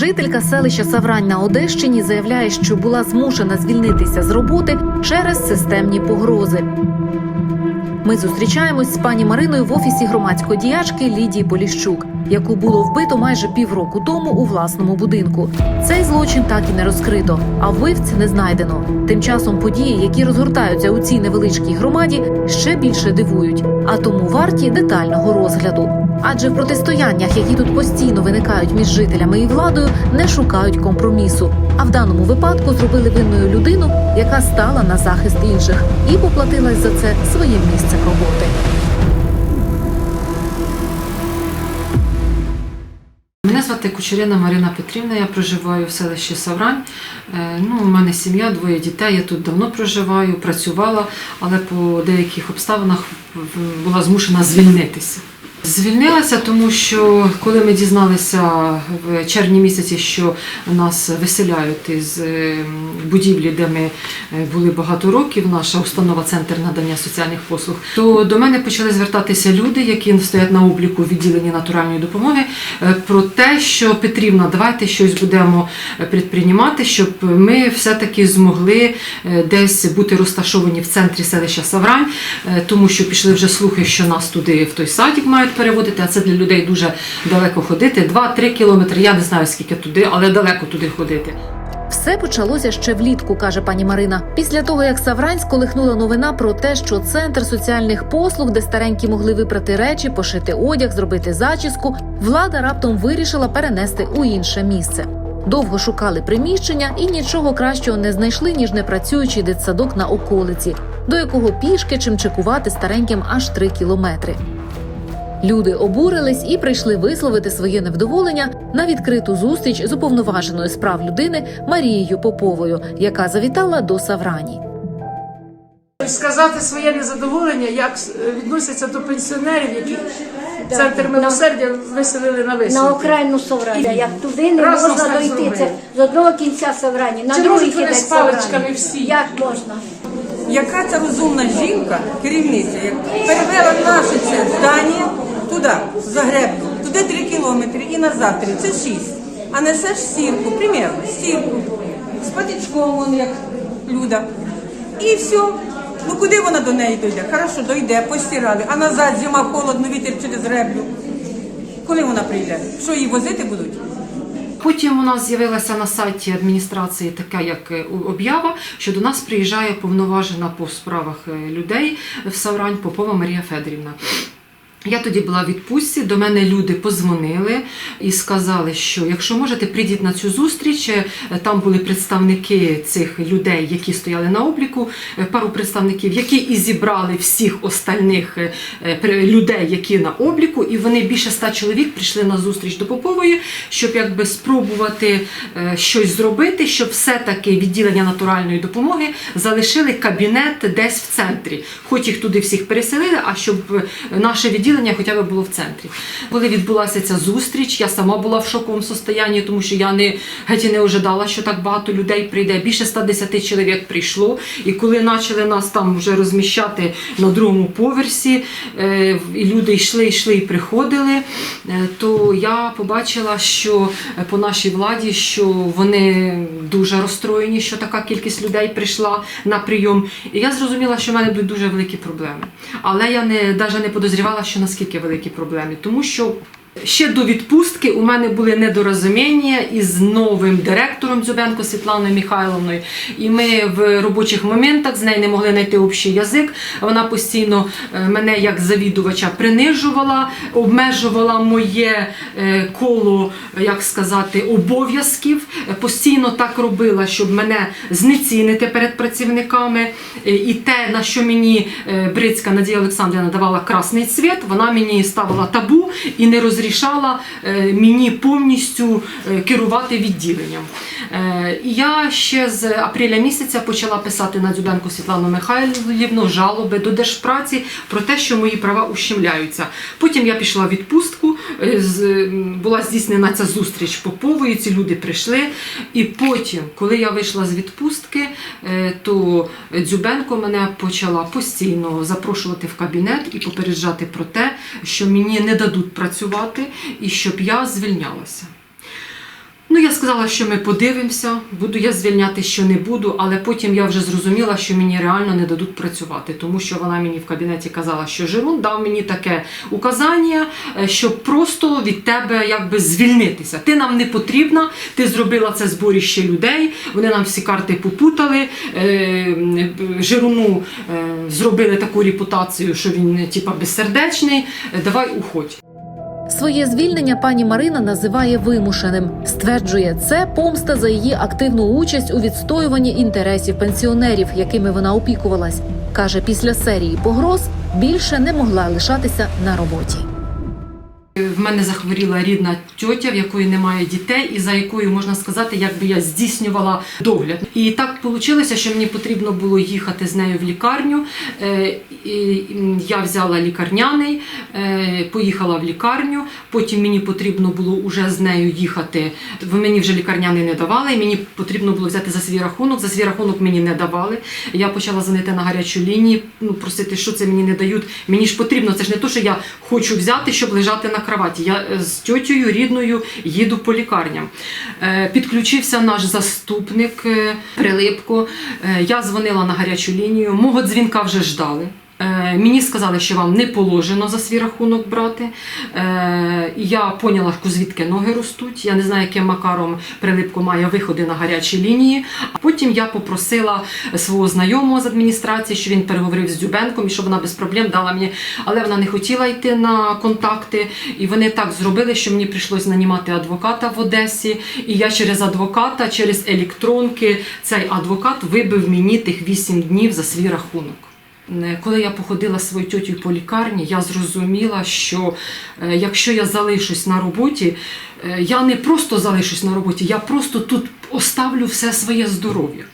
Жителька селища Саврань на Одещині заявляє, що була змушена звільнитися з роботи через системні погрози. Ми зустрічаємось з пані Мариною в офісі громадської діячки Лідії Поліщук, яку було вбито майже півроку тому у власному будинку. Цей злочин так і не розкрито, а вбивць не знайдено. Тим часом події, які розгортаються у цій невеличкій громаді, ще більше дивують, а тому варті детального розгляду. Адже в протистояннях, які тут постійно виникають між жителями і владою, не шукають компромісу. А в даному випадку зробили винною людину, яка стала на захист інших і поплатилась за це своїм місцем роботи. Мене звати Кучерина Марина Петрівна, я проживаю в селищі Саврань. Е, Ну, у мене сім'я, двоє дітей. Я тут давно проживаю, працювала, але по деяких обставинах була змушена звільнитися. Звільнилася, тому що коли ми дізналися в червні місяці, що нас виселяють із е, будівлі, де ми е, були багато років, наша установа Центр надання соціальних послуг, то до мене почали звертатися люди, які стоять на обліку в відділенні натуральної допомоги, е, про те, що Петрівна, давайте щось будемо предприймати, щоб ми все-таки змогли десь бути розташовані в центрі селища Саврань, тому що пішли вже слухи, що нас туди в той садик мають переводити, а це для людей дуже далеко ходити. 2-3 кілометри. Я не знаю скільки туди, але далеко туди ходити. Все почалося ще влітку, каже пані Марина. Після того, як Саврань сколихнула новина про те, що центр соціальних послуг, де старенькі могли випрати речі, пошити одяг, зробити зачіску, влада раптом вирішила перенести у інше місце. Довго шукали приміщення і нічого кращого не знайшли, ніж непрацюючий дитсадок на околиці, до якого пішки чим чекувати стареньким аж три кілометри. Люди обурились і прийшли висловити своє невдоволення на відкриту зустріч з уповноваженою з прав людини Марією Поповою, яка завітала до Саврані. Сказати своє незадоволення, як відносяться до пенсіонерів, які центр милосердя виселили на на виселку. окраїну Совраня. Як туди не Разом можна з дойти, це з одного кінця Соврані, на Чи другий можуть вони кінець паличками Соврані. всі? Як можна? Яка це розумна жінка, керівниця, як перевела наше це здання туди, в Загребну, туди 3 кілометри і назад 3, це 6. А несеш сірку, примірно, сірку, з патичком, вон як люда. І все. Ну куди вона до неї дойде? Хорошо, дойде, постирали, а назад зима, холодно, вітер через греблю. Коли вона прийде? Що її возити будуть? Потім у нас з'явилася на сайті адміністрації така як е, об'ява, що до нас приїжджає повноважена по справах е, людей в Саврань Попова Марія Федорівна. Я тоді була в відпустці, до мене люди позвонили і сказали, що якщо можете, прийдіть на цю зустріч. Е, Там були представники цих людей, які стояли на обліку, е, пару представників, які і зібрали всіх остальних е, людей, які на обліку, і вони більше ста чоловік прийшли на зустріч до Попової, щоб якби спробувати щось зробити, щоб все-таки відділення натуральної допомоги залишили кабінет десь в центрі. Хоч їх туди всіх переселили, а щоб наше відділення хоча б було в центрі. Коли відбулася ця зустріч, я сама була в шоковому состоянні, тому що я не геть не ожидала, що так багато людей прийде. Більше 110 чоловік прийшло. І коли почали нас там вже розміщати на другому поверсі, е, і люди йшли, йшли і приходили, е, то я побачила, що е, по нашій владі, що вони дуже розстроєні, що така кількість людей прийшла на прийом. І я зрозуміла, що в мене будуть дуже великі проблеми. Але я не навіть не подозрівала, що наскільки великі проблеми, тому що. Ще до відпустки у мене були недорозуміння із новим директором Дзюбенко Світланою Михайловною. І ми в робочих моментах з нею не могли знайти общий язик. Вона постійно е, мене як завідувача принижувала, обмежувала моє е, коло, як сказати, обов'язків. Постійно так робила, щоб мене знецінити перед працівниками. Е, І те, на що мені Брицька Надія Олександрівна давала красний цвіт, вона мені ставила табу і не розрішала е, мені повністю е, керувати відділенням. Е, я ще з апреля місяця почала писати на Дзюбенко Світлану Михайлівну жалоби до Держпраці про те, що мої права ущемляються. Потім я пішла в відпустку, е, була здійснена ця зустріч Попової, ці люди прийшли. І потім, коли я вийшла з відпустки, е, то Дзюбенко мене почала постійно запрошувати в кабінет і попереджати про те, що мені не дадуть працювати і щоб я звільнялася. Ну, я сказала, що ми подивимося, буду я звільняти, що не буду, але потім я вже зрозуміла, що мені реально не дадуть працювати, тому що вона мені в кабінеті казала, що Жирун дав мені таке указання, е, щоб просто від тебе якби звільнитися. Ти нам не потрібна, ти зробила це зборіще людей, вони нам всі карти попутали. е, Жируну е, зробили таку репутацію, що він типа безсердечний. Давай уходь. Своє звільнення пані Марина називає вимушеним. Стверджує, це помста за її активну участь у відстоюванні інтересів пенсіонерів, якими вона опікувалась. каже, після серії погроз більше не могла лишатися на роботі. В мене захворіла рідна тьотя, в якої немає дітей, і за якою можна сказати, якби я здійснювала догляд. І так вийшло, що мені потрібно було їхати з нею в лікарню. Е, Я взяла лікарняний, е, поїхала в лікарню. Потім мені потрібно було уже з нею їхати. Мені вже лікарняний не давали. Мені потрібно було взяти за свій рахунок. За свій рахунок мені не давали. Я почала дзвонити на гарячу лінію, ну просити, що це мені не дають. Мені ж потрібно. Це ж не то, що я хочу взяти, щоб лежати на кроваті. Я е, з тьотєю рідною їду по лікарням. Е, Підключився наш заступник е, Прилипко. Я дзвонила на гарячу лінію. Мого дзвінка вже ждали. Е, Мені сказали, що вам не положено за свій рахунок брати. Е, Я поняла, звідки ноги ростуть. Я не знаю, яким макаром Прилипко має виходи на гарячі лінії. А потім я попросила свого знайомого з адміністрації, що він переговорив з Дюбенком і що вона без проблем дала мені. Але вона не хотіла йти на контакти. І вони так зробили, що мені прийшлось нанімати адвоката в Одесі. І я через адвоката, через електронки, цей адвокат вибив мені тих 8 днів за свій рахунок. Е, Коли я походила свою тьотю по лікарні, я зрозуміла, що е, якщо я залишусь на роботі, е, я не просто залишусь на роботі, я просто тут оставлю все своє здоров'я.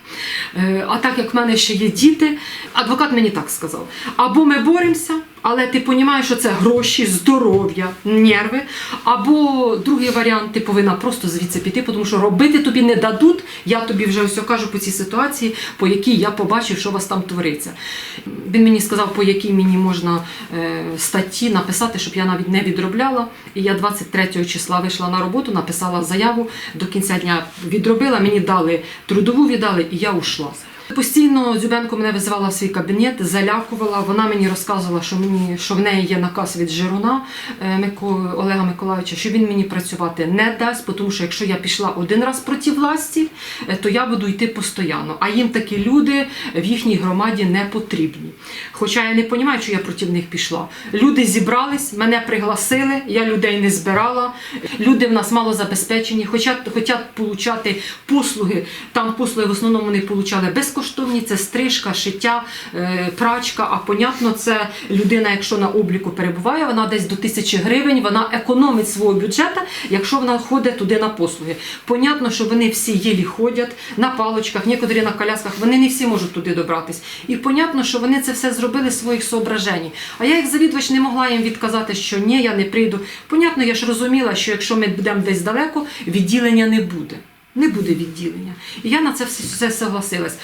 Е, А так як в мене ще є діти, адвокат мені так сказав: або ми боремося, але ти розумієш, що це гроші, здоров'я, нерви. Або другий варіант, ти повинна просто звідси піти, тому що робити тобі не дадуть. Я тобі вже все кажу по цій ситуації, по якій я побачив, що у вас там твориться. Він мені сказав, по якій мені можна е, статті написати, щоб я навіть не відробляла. І я 23 числа вийшла на роботу, написала заяву до кінця дня відробила, мені дали трудову віддали, і я ушла. Постійно Дзюбенко мене визивала в свій кабінет, залякувала. Вона мені розказувала, що мені що в неї є наказ від Жируна е, Олега Миколаївича, що він мені працювати не дасть, тому що якщо я пішла один раз проти власті, е, то я буду йти постійно. А їм такі люди в їхній громаді не потрібні. Хоча я не розумію, що я проти них пішла. Люди зібрались, мене пригласили, я людей не збирала. Люди в нас мало забезпечені, хочуть, хочуть получати послуги. Там послуги в основному вони получали безкоштовні, це стрижка, шиття, е, прачка. А понятно, це людина, якщо на обліку перебуває, вона десь до тисячі гривень, вона економить свого бюджету, якщо вона ходить туди на послуги. Понятно, що вони всі єлі ходять на палочках, некоторі на колясках, вони не всі можуть туди добратись. І понятно, що вони це все зробили своїх соображень. А я, як завідувач, не могла їм відказати, що ні, я не прийду. Понятно, я ж розуміла, що якщо ми будемо десь далеко, відділення не буде. Не буде відділення. І я на це все, согласилась.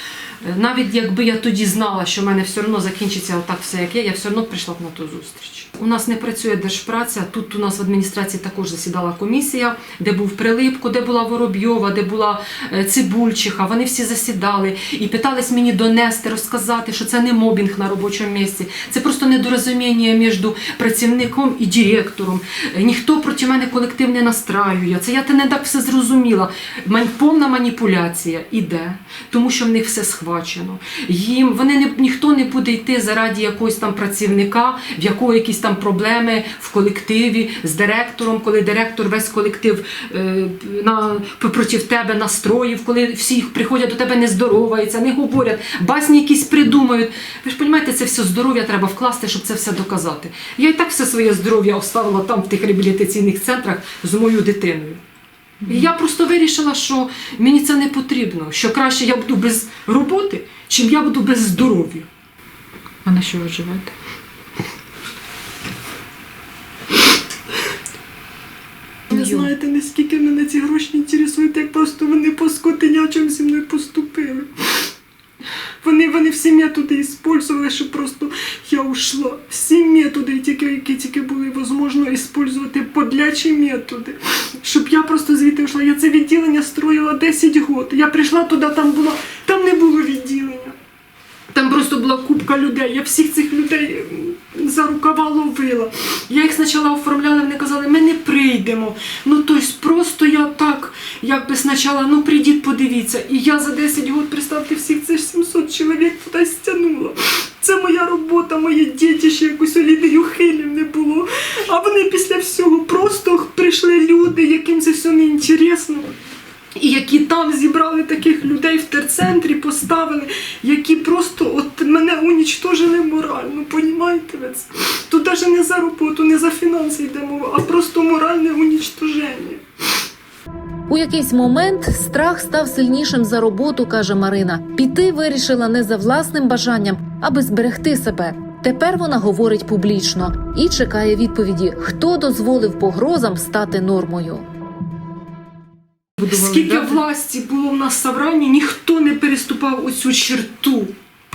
Навіть якби я тоді знала, що в мене все одно закінчиться отак все, як є, я все одно прийшла б на ту зустріч. У нас не працює держпраця. Тут у нас в адміністрації також засідала комісія, де був Прилипко, де була Воробйова, де була е, Цибульчиха. Вони всі засідали і питались мені донести, розказати, що це не мобінг на робочому місці. Це просто недорозуміння між працівником і директором. Е, Ніхто проти мене колектив не настраює. Це я те не так все зрозуміла. Повна маніпуляція іде, тому що в них все схвачено. Їм вони не ніхто не буде йти заради якогось там працівника, в якого якісь там проблеми в колективі з директором, коли директор весь колектив е, на проти тебе настроїв, коли всі приходять до тебе не здороваються, не говорять, басні якісь придумають. Ви ж розумієте, це все здоров'я треба вкласти, щоб це все доказати. Я і так все своє здоров'я оставила там в тих реабілітаційних центрах з моєю дитиною. І я просто вирішила, що мені це не потрібно, що краще я буду без роботи, чим я буду без здоров'я. А на що ви живете? Ви знаєте, наскільки мене ці гроші інтересують, як просто вони по скотинячим зі мною поступили. Вони, вони всі методи використовували, щоб просто я ушла. Всі методи, тільки, які тільки були можливо використовувати, подлячі методи, щоб я просто звідти йшла. Я це відділення строїла 10 років. Я прийшла туди, там було, там не було відділення. Там просто була купка людей. Я всіх цих людей за рукава ловила. Я їх спочатку оформляла, вони казали, ми не прийдемо. Ну тобто просто я так, якби спочатку, ну прийдіть, подивіться. І я за 10 років, представте, всіх цих 700 чоловік туди стягнула. Це моя робота, моє дітище, якось Олівію Хилів не було. А вони після всього просто прийшли люди, яким це все не інтересно. І які там зібрали таких людей в терцентрі, поставили, які просто от мене унічтожили морально, понімаєте ви це? Тут навіть не за роботу, не за фінанси йде мова, а просто моральне унічтоження. У якийсь момент страх став сильнішим за роботу, каже Марина. Піти вирішила не за власним бажанням, аби зберегти себе. Тепер вона говорить публічно і чекає відповіді, хто дозволив погрозам стати нормою. Скільки власті було в нас собрання, ніхто не переступав оцю черту,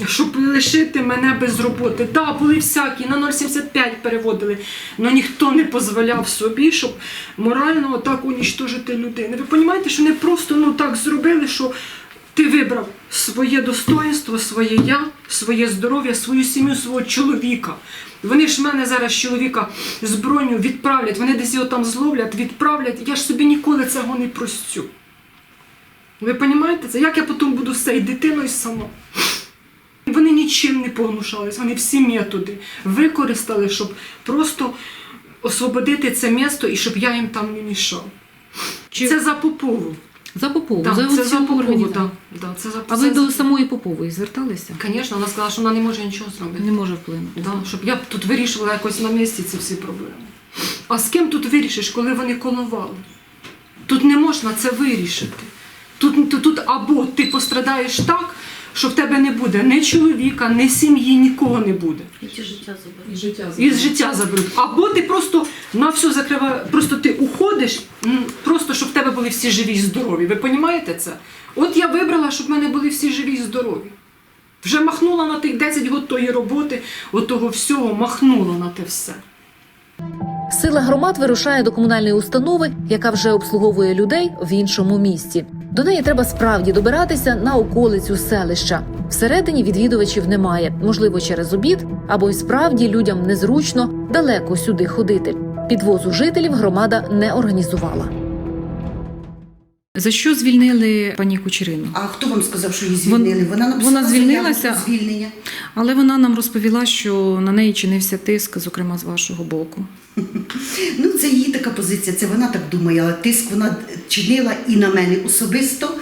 щоб лишити мене без роботи. Да, були всякі, на 0,75 переводили, але ніхто не дозволяв собі, щоб морально отак унічтожити людину. Ви розумієте, що не просто ну, так зробили, що ти вибрав своє достоинство, своє я, своє здоров'я, свою сім'ю, свого чоловіка. Вони ж мене зараз чоловіка збройню відправлять, вони десь його там зловлять, відправлять. Я ж собі ніколи цього не простю. Ви розумієте це? Як я потім буду з цією дитиною сама? Вони нічим не погнушались, вони всі методи використали, щоб просто освободити це місто і щоб я їм там не мішав. Чи- Це за Попову. За Попову, Так, за це за Попову, так. Да, це за, А ви до самої Попової зверталися? Звісно, вона сказала, що вона не може нічого зробити. Не може вплинути. Да, щоб я б тут вирішувала якось на місці ці всі проблеми. А з ким тут вирішиш, коли вони коловали? Тут не можна це вирішити. Тут, тут, тут або ти пострадаєш так, що в тебе не буде ні чоловіка, ні сім'ї, нікого не буде. І з життя заберуть. Або ти просто на все закриваєш, просто ти уходиш, просто щоб в тебе були всі живі і здорові. Ви розумієте це? От я вибрала, щоб в мене були всі живі і здорові. Вже махнула на тих 10 років тої роботи, от того всього, махнула на те все. Сила громад вирушає до комунальної установи, яка вже обслуговує людей в іншому місті. До неї треба справді добиратися на околицю селища. Всередині відвідувачів немає, можливо, через обід, або й справді людям незручно далеко сюди ходити. Підвозу жителів громада не організувала. За що звільнили пані Кучерину? А хто вам сказав, що її звільнили? Вона написала вона звільнилася? заяву про звільнення. Але вона нам розповіла, що на неї чинився тиск, зокрема з вашого боку. Ну, це її така позиція, це вона так думає, але тиск вона чинила і на мене особисто,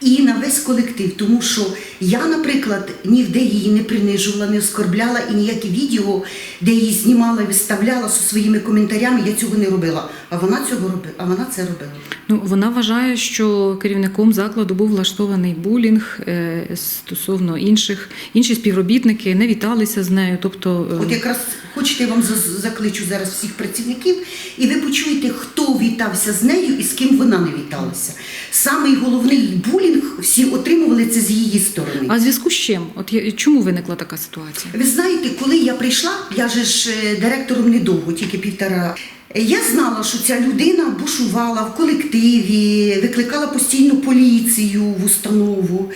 і на весь колектив. Тому що я, наприклад, ніде її не принижувала, не оскорбляла, і ніякі відео, де її знімала і виставляла зі своїми коментарями, я цього не робила. А вона цього робила, а вона це робила. Ну вона вважає, що керівником закладу був влаштований булінг е, стосовно інших. Інші співробітники не віталися з нею. Тобто, е, От якраз хочете, я вам за- закличу зараз всіх працівників, і ви почуєте, хто вітався з нею і з ким вона не віталася. Самий головний булінг всі отримували це з її сторони. а в зв'язку з чим? От я- чому виникла така ситуація? Ви знаєте, коли я прийшла, я же ж е, директором недовго, тільки півтора. Я знала, що ця людина бушувала в колективі, викликала постійно поліцію в установу.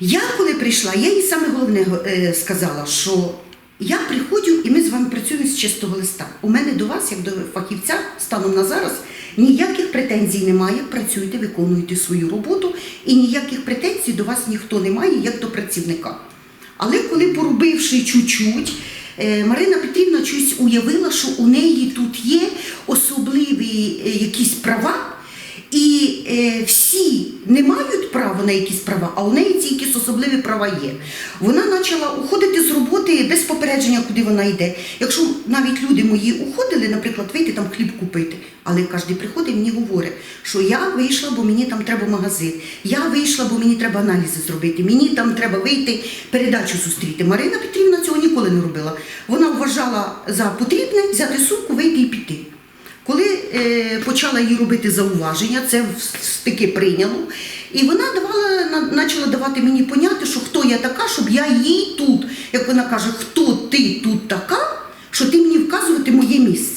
Я коли прийшла, я їй саме головне е, сказала, що я приходжу і ми з вами працюємо з чистого листа. У мене до вас, як до фахівця, станом на зараз, ніяких претензій немає. Працюйте, виконуйте свою роботу, і ніяких претензій до вас ніхто не має, як до працівника. Але коли поробивши чуть-чуть, Марина Петрівна щось уявила, що у неї тут є особливі е, якісь права, і е, всі не мають права на якісь права, а у неї ці якісь особливі права є. Вона почала уходити з роботи без попередження, куди вона йде. Якщо навіть люди мої уходили, наприклад, вийти там хліб купити, але кожен приходить і мені говорить, що я вийшла, бо мені там треба магазин. Я вийшла, бо мені треба аналізи зробити. Мені там треба вийти, передачу зустріти. Марина Петрівна цього ніколи не робила. Вона вважала за потрібне взяти сумку, вийти і піти. Коли е, почала їй робити зауваження, це в- таки прийняло. І вона давала, почала давати мені поняти, що хто я така, щоб я їй тут, як вона каже, хто ти тут така, що ти мені вказувати моє місце.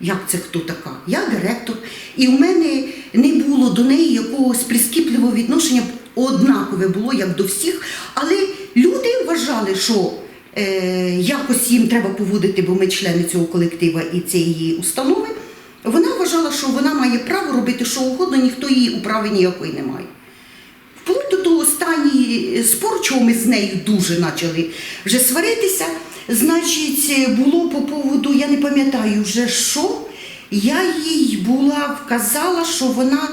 як це хто така? Я директор, і у мене не було до неї якогось прискіпливого відношення, однакове було як до всіх. Але люди вважали, що е, якось їм треба поводити, бо ми члени цього колектива і цієї установи. Вважала, що вона має право робити що угодно, ніхто її управи ніякої не має. Вплоть до останній спор, чого ми з нею дуже почали вже сваритися, значить, було по поводу, я не пам'ятаю вже що, я їй була вказала, що вона,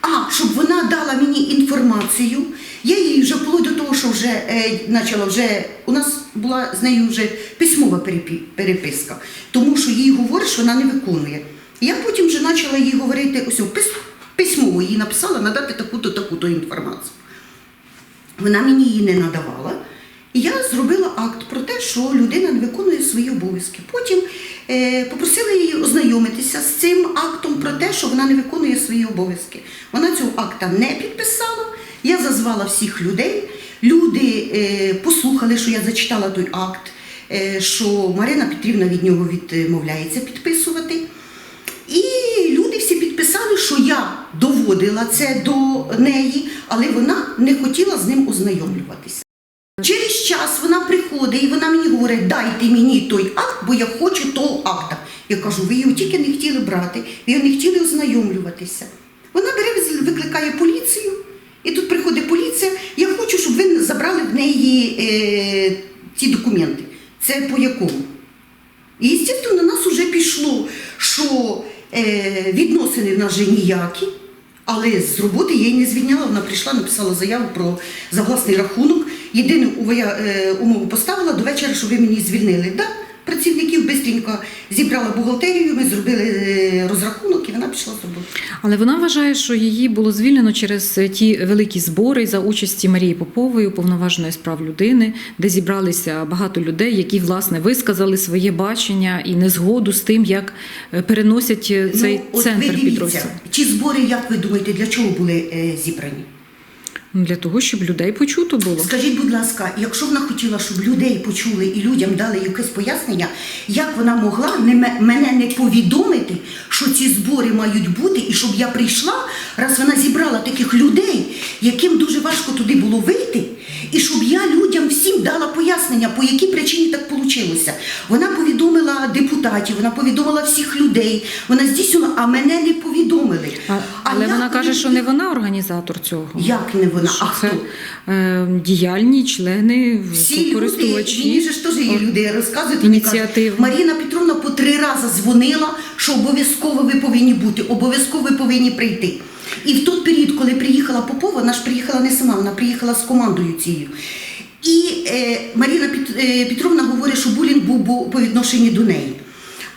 а, щоб вона дала мені інформацію. Я їй вже вплоть до того, що вже е, почала вже, у нас була з нею вже письмова переписка, тому що їй говорить, що вона не виконує. Я потім вже почала їй говорити, ось письмово їй написала надати таку-то, таку-то інформацію. Вона мені її не надавала. І я зробила акт про те, що людина не виконує свої обов'язки. Потім е, попросила її ознайомитися з цим актом про те, що вона не виконує свої обов'язки. Вона цього акта не підписала. Я зазвала всіх людей. Люди е, послухали, що я зачитала той акт, е, що Марина Петрівна від нього відмовляється підписувати. І люди всі підписали, що я доводила це до неї, але вона не хотіла з ним ознайомлюватися. Через час вона приходить і вона мені говорить, дайте мені той акт, бо я хочу того акта. Я кажу, ви його тільки не хотіли брати, ви його не хотіли ознайомлюватися. Вона бере, викликає поліцію, і тут приходить поліція. Я хочу, щоб ви забрали в неї е, ці документи. Це по якому? І, звісно, на нас вже пішло, відносини в нас вже ніякі, але з роботи я її не звільняла. Вона прийшла, написала заяву про за власний рахунок. Єдину е, умову поставила до вечора, щоб ви мені звільнили. Да, працівників бистренько зібрала бухгалтерію, ми зробили е, розрахунок і вона пішла з роботи. Але вона вважає, що її було звільнено через ті великі збори за участі Марії Попової, уповноваженої з прав людини, де зібралися багато людей, які власне висказали своє бачення і незгоду з тим, як е, переносять цей ну, от центр підрозділ. ці збори, як ви думаєте, для чого були е, зібрані? Ну, Для того, щоб людей почуто було. Скажіть, будь ласка, якщо вона хотіла, щоб людей почули і людям дали якесь пояснення, як вона могла не ме- мене не повідомити, що ці збори мають бути, і щоб я прийшла, раз вона зібрала таких людей, яким дуже важко туди було вийти, і щоб я людям всім дала пояснення, по якій причині так вийшло. Вона повідомила депутатів, вона повідомила всіх людей, вона здійснила, а мене не повідомили. А, але вона каже, що не вона організатор цього. Як не вона? Що А це хто? е, діяльні члени, Всі люди, користувачі. мені ж теж є люди, розказують мені кажуть, Маріна Петровна по три рази дзвонила, що обов'язково ви повинні бути, обов'язково ви повинні прийти. І в той період, коли приїхала Попова, вона ж приїхала не сама, вона приїхала з командою цією. І е, Маріна е, Петровна говорить, що булінг був бу- по відношенню до неї.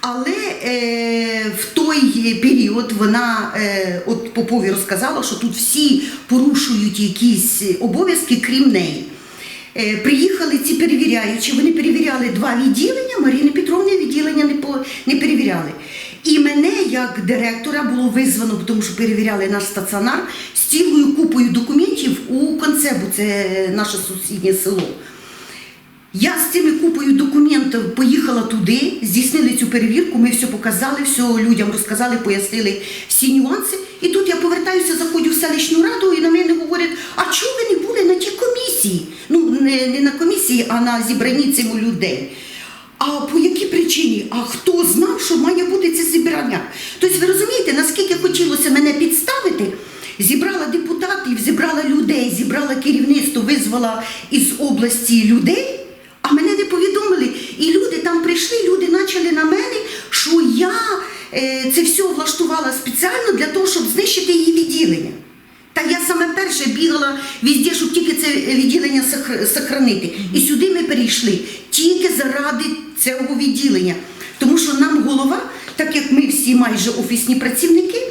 Але е, в той період вона е, от Попові розказала, що тут всі порушують якісь обов'язки, крім неї. Е, приїхали ці перевіряючі, вони перевіряли два відділення, Маріни Петровни відділення не, по, не перевіряли. І мене, як директора, було визвано, тому що перевіряли наш стаціонар з цілою купою документів у Концебу, це наше сусіднє село. Я з цими купою документів поїхала туди, здійснили цю перевірку, ми все показали, все людям розказали, пояснили всі нюанси. І тут я повертаюся, заходжу в селищну раду, і на мене говорять, а чому ви не були на тій комісії? Ну, не, не на комісії, а на зібранні цих людей. А по якій причині? А хто знав, що має бути це зібрання? Тобто, ви розумієте, наскільки хотілося мене підставити, зібрала депутатів, зібрала людей, зібрала керівництво, визвала із області людей, а мене не повідомили. І люди там прийшли, люди почали на мене, що я е, це все влаштувала спеціально для того, щоб знищити її відділення. Та я саме перше бігала везде, щоб тільки це відділення сохр- сохранити. І сюди ми перейшли тільки заради цього відділення. Тому що нам голова, так як ми всі майже офісні працівники,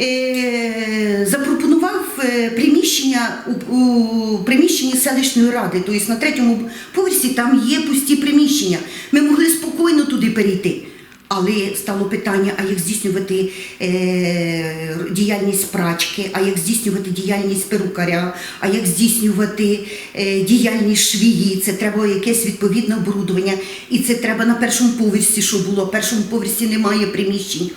е, запропонував е, приміщення у приміщенні селищної ради. Тобто на третьому поверсі там є пусті приміщення. Ми могли спокійно туди перейти. Але стало питання, а як здійснювати е, діяльність прачки, а як здійснювати діяльність перукаря, а як здійснювати е, діяльність швії. Це треба якесь відповідне оборудовання. І це треба на першому поверсі, що було. Першому поверсі немає приміщень.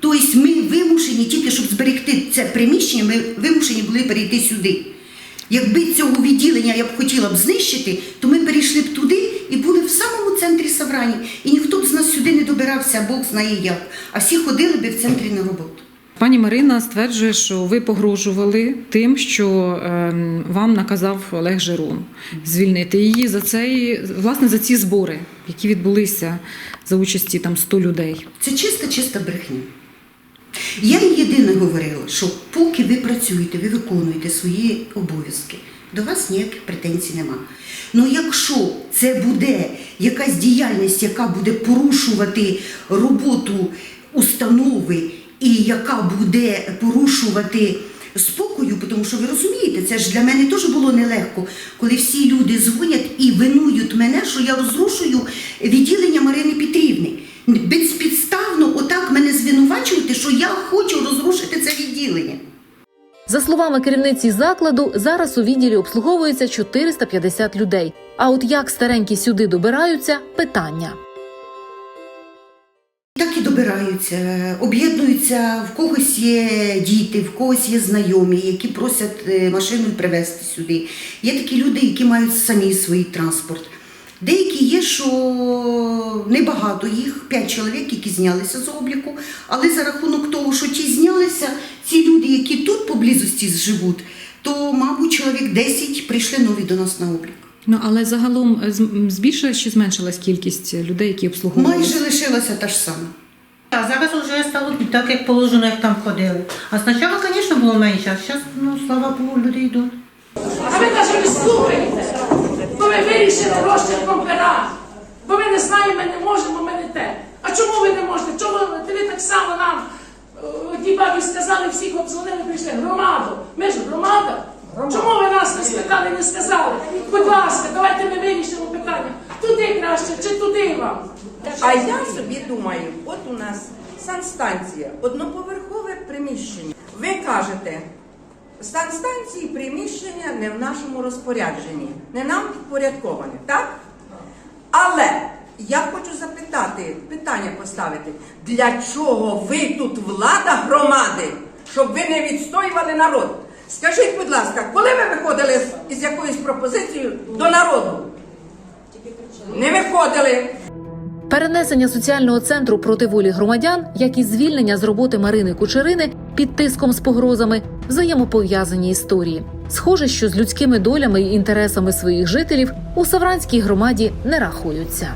Тобто ми вимушені, тільки щоб зберегти це приміщення, ми вимушені були перейти сюди. Якби цього відділення я б хотіла б знищити, то ми перейшли б туди і були в самому центрі Саврані. І ніхто б з нас сюди не добирався, Бог знає як. А всі ходили б в центрі на роботу. Пані Марина стверджує, що ви погрожували тим, що ем, вам наказав Олег Жирун звільнити її за цей власне за ці збори, які відбулися за участі там 100 людей. Це чиста, чиста брехня. Я їй єдине говорила, що поки ви працюєте, ви виконуєте свої обов'язки, до вас ніяких претензій нема. Ну якщо це буде якась діяльність, яка буде порушувати роботу установи і яка буде порушувати спокою, тому що ви розумієте, це ж для мене теж було нелегко, коли всі люди дзвонять і винують мене, що я розрушую відділення Марини Петрівни. Безпідставно отак мене звинувачувати, що я хочу розрушити це відділення. За словами керівниці закладу, зараз у відділі обслуговується 450 людей. А от як старенькі сюди добираються питання. Так і добираються, об'єднуються, в когось є діти, в когось є знайомі, які просять е, машину привезти сюди. Є такі люди, які мають самі свій транспорт. Деякі є, що небагато їх, п'ять чоловік, які знялися з обліку, але за рахунок того, що ті знялися, ці люди, які тут поблизості живуть, то, мабуть, чоловік 10 прийшли нові до нас на облік. Ну але загалом е, збільшилась чи зменшилась кількість людей, які обслуговували? Майже лишилася та ж сама. А зараз вже стало так, як положено, як там ходили. А спочатку, звісно, було менше, а зараз, ну, слава Богу, люди йдуть. А ви навіть не слухаєте, бо ви вирішили розчерком пера. Бо ми не знаємо, ми не можемо, ми не те. А чому ви не можете? Чому ви, ви так само нам, е, ті бабі сказали, всіх обзвонили, прийшли громаду. Ми ж громада. Чому ви нас не спитали, не сказали? Будь ласка, давайте ми вирішимо питання. Туди краще чи туди вам? А я собі думаю, от у нас санстанція, одноповерхове приміщення. Ви кажете, санстанції приміщення не в нашому розпорядженні, не нам підпорядковане, так? Але я хочу запитати, питання поставити, для чого ви тут влада громади, щоб ви не відстоювали народ? Скажіть, будь ласка, коли ви виходили із якоюсь пропозицією до народу? Не виходили. Перенесення соціального центру проти волі громадян, як і звільнення з роботи Марини Кучерини під тиском з погрозами, взаємопов'язані історії. Схоже, що з людськими долями і інтересами своїх жителів у Савранській громаді не рахуються.